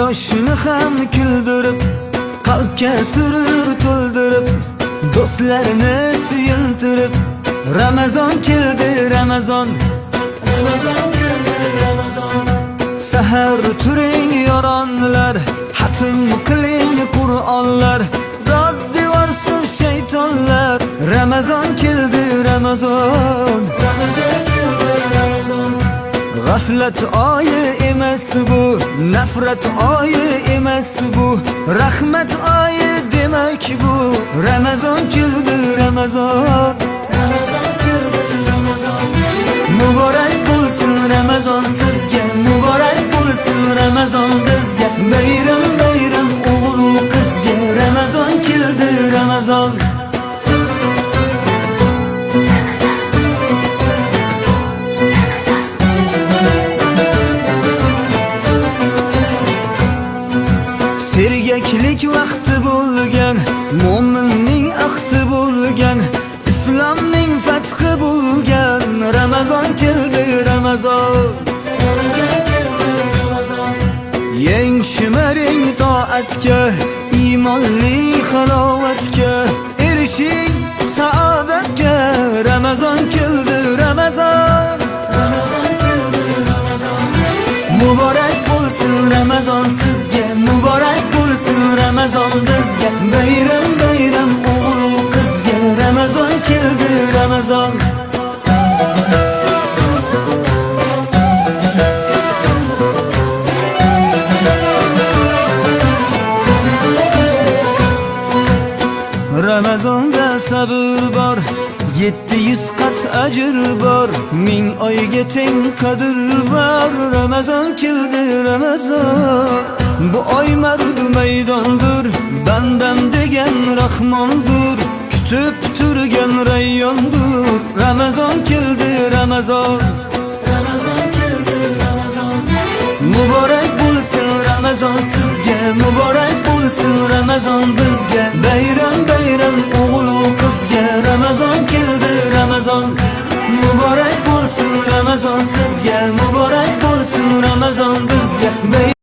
yoshni ham kuldirib qalbga surur to'ldirib do'stlarni suyuntirib ramazon keldi ramazon ramazon keldi ramazon sahar turing yoronlar hatm qiling qur'onlar dod devorsin shaytonlar ramazon keldi ramazon ramazon keldi ramazon G'aflat emas bu, nafrat oyi emas bu, rahmat oyi demak bu. Ramazon keldi Ramazon. Sergaklik vaqti bo'lgan, mo'minning ahdi bo'lgan, islomning fathi bo'lgan, Ramazon keldi Ramazon. Yeng shimaring toatga, iymonli halovatga, erishing saodatga, Ramazon keldi Ramazon. Ramazon keldi Ramazon. Muborak bo'lsin Ramazon bizga. Bayram bayram o'g'il qizga, Ramazon keldi Ramazon. Ramazonda sabr bor, 700 qat ajr bor, ming oyga teng qadr bor. Ramazon keldi Ramazon. Bu oy mardu maydondir, bandam degan Rahmondir. Kutib turgan rayyondir. Ramazon keldi Ramazon. Ramazon keldi Ramazon. Muborak bo'lsin Ramazon sizga, muborak bo'lsin Ramazon bizga. Bayram bayram o'g'il qizga, Ramazon keldi Ramazon. Muborak bo'lsin Ramazon sizga, muborak bo'lsin Ramazon bizga. Bay-